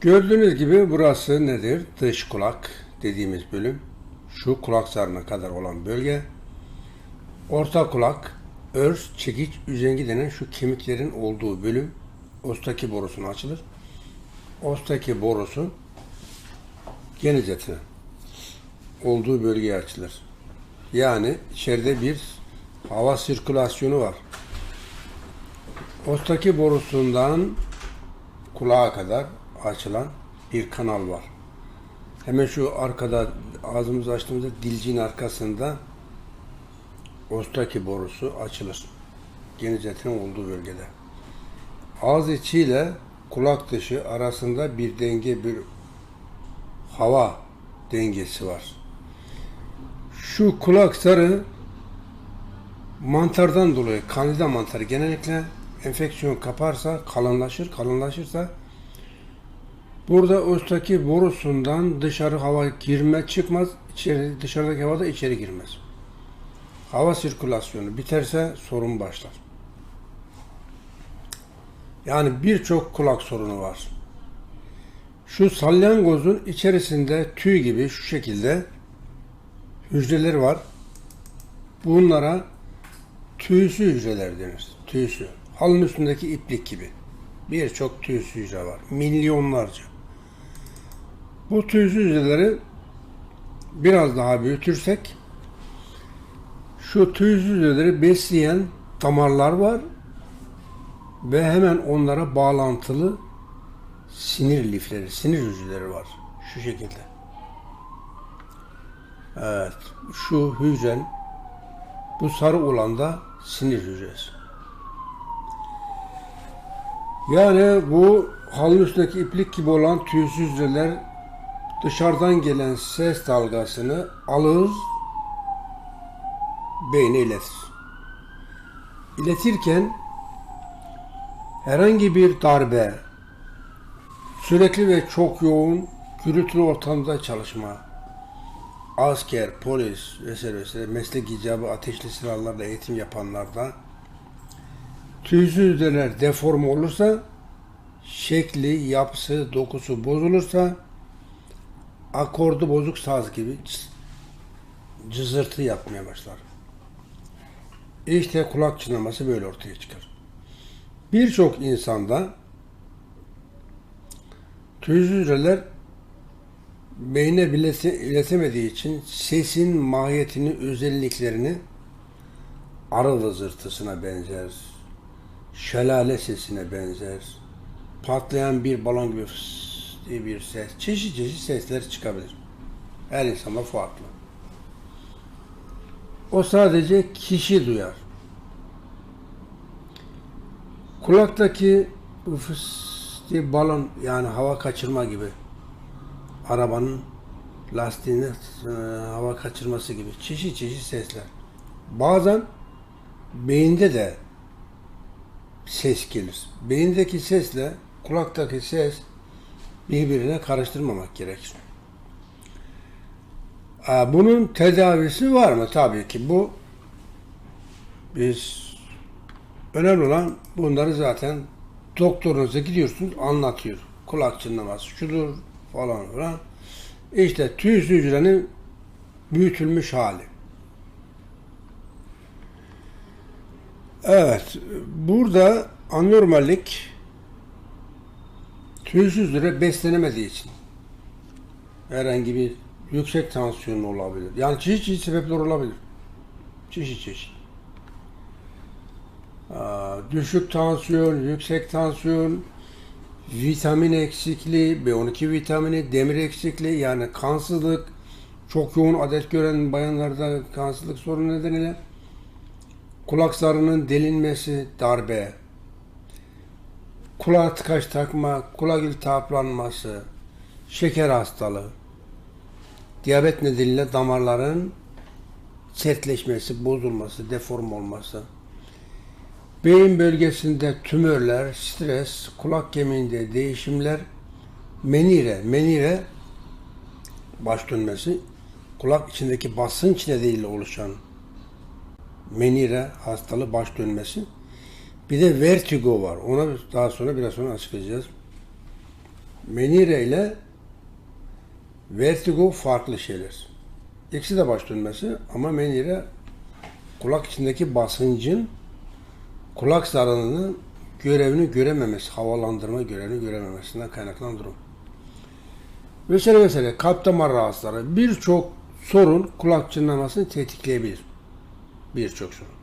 Gördüğünüz gibi burası nedir? Dış kulak dediğimiz bölüm. Şu kulak zarına kadar olan bölge. Orta kulak, örs, çekiç, üzengi denen şu kemiklerin olduğu bölüm. Ostaki borusuna açılır. Ostaki borusu geniz etine olduğu bölgeye açılır. Yani içeride bir hava sirkülasyonu var. Ostaki borusundan kulağa kadar açılan bir kanal var. Hemen şu arkada ağzımızı açtığımızda dilciğin arkasında ostaki borusu açılır. Geniz etinin olduğu bölgede. Ağız içiyle kulak dışı arasında bir denge, bir hava dengesi var. Şu kulak zarı mantardan dolayı, kandida mantarı genellikle enfeksiyon kaparsa, kalınlaşır, kalınlaşırsa Burada ustaki borusundan dışarı hava girme çıkmaz, içeri dışarıdaki hava da içeri girmez. Hava sirkülasyonu biterse sorun başlar. Yani birçok kulak sorunu var. Şu salyangozun içerisinde tüy gibi şu şekilde hücreler var. Bunlara tüysü hücreler denir. Tüysü. Halın üstündeki iplik gibi. Birçok tüysü hücre var. Milyonlarca. Bu tüysüz hücreleri biraz daha büyütürsek şu tüysüz hücreleri besleyen damarlar var ve hemen onlara bağlantılı sinir lifleri, sinir hücreleri var. Şu şekilde. Evet. Şu hücren bu sarı olan da sinir hücresi. Yani bu halın üstündeki iplik gibi olan tüysüz hücreler dışarıdan gelen ses dalgasını alır, beyne iletir. İletirken herhangi bir darbe, sürekli ve çok yoğun gürültülü ortamda çalışma, asker, polis vesaire vesaire meslek icabı ateşli silahlarla eğitim yapanlarda tüysüz hücreler deforme olursa, şekli, yapısı, dokusu bozulursa akordu bozuk saz gibi cız- cızırtı yapmaya başlar. İşte kulak çınlaması böyle ortaya çıkar. Birçok insanda tüysüz hücreler beyne iletemediği için sesin mahiyetini, özelliklerini arı vızırtısına benzer, şelale sesine benzer, patlayan bir balon gibi fıs diye bir ses, çeşit çeşit sesler çıkabilir. Her insanda farklı. O sadece kişi duyar. Kulaktaki bu fıs diye balon yani hava kaçırma gibi arabanın lastiğinde e, hava kaçırması gibi çeşit çeşit sesler. Bazen beyinde de ses gelir. Beyindeki sesle kulaktaki ses birbirine karıştırmamak gerekir. Bunun tedavisi var mı? Tabii ki bu biz önemli olan bunları zaten doktorunuza gidiyorsunuz anlatıyor. Kulak çınlaması şudur falan filan. İşte tüysüz hücrenin büyütülmüş hali. Evet, burada anormallik tüysüz hücre beslenemediği için herhangi bir yüksek tansiyon olabilir. Yani çeşit çeşit sebepler olabilir. Çeşit çeşit. Düşük tansiyon, yüksek tansiyon, vitamin eksikliği, B12 vitamini, demir eksikliği yani kansızlık, çok yoğun adet gören bayanlarda kansızlık sorunu nedeniyle kulak zarının delinmesi, darbe, kulağa tıkaç takma, kulak iltihaplanması, şeker hastalığı, diyabet nedeniyle damarların sertleşmesi, bozulması, deform olması, beyin bölgesinde tümörler, stres, kulak kemiğinde değişimler, menire, menire baş dönmesi, kulak içindeki basınç nedeniyle oluşan menire hastalığı baş dönmesi. Bir de vertigo var. Ona daha sonra biraz sonra açıklayacağız. menire ile vertigo farklı şeyler. İkisi de baş dönmesi ama menire kulak içindeki basıncın kulak zarının görevini görememesi, havalandırma görevini görememesinden kaynaklanan durum. Vesaire vesaire kalp damar rahatsızları birçok sorun kulak çınlamasını tetikleyebilir. Birçok sorun.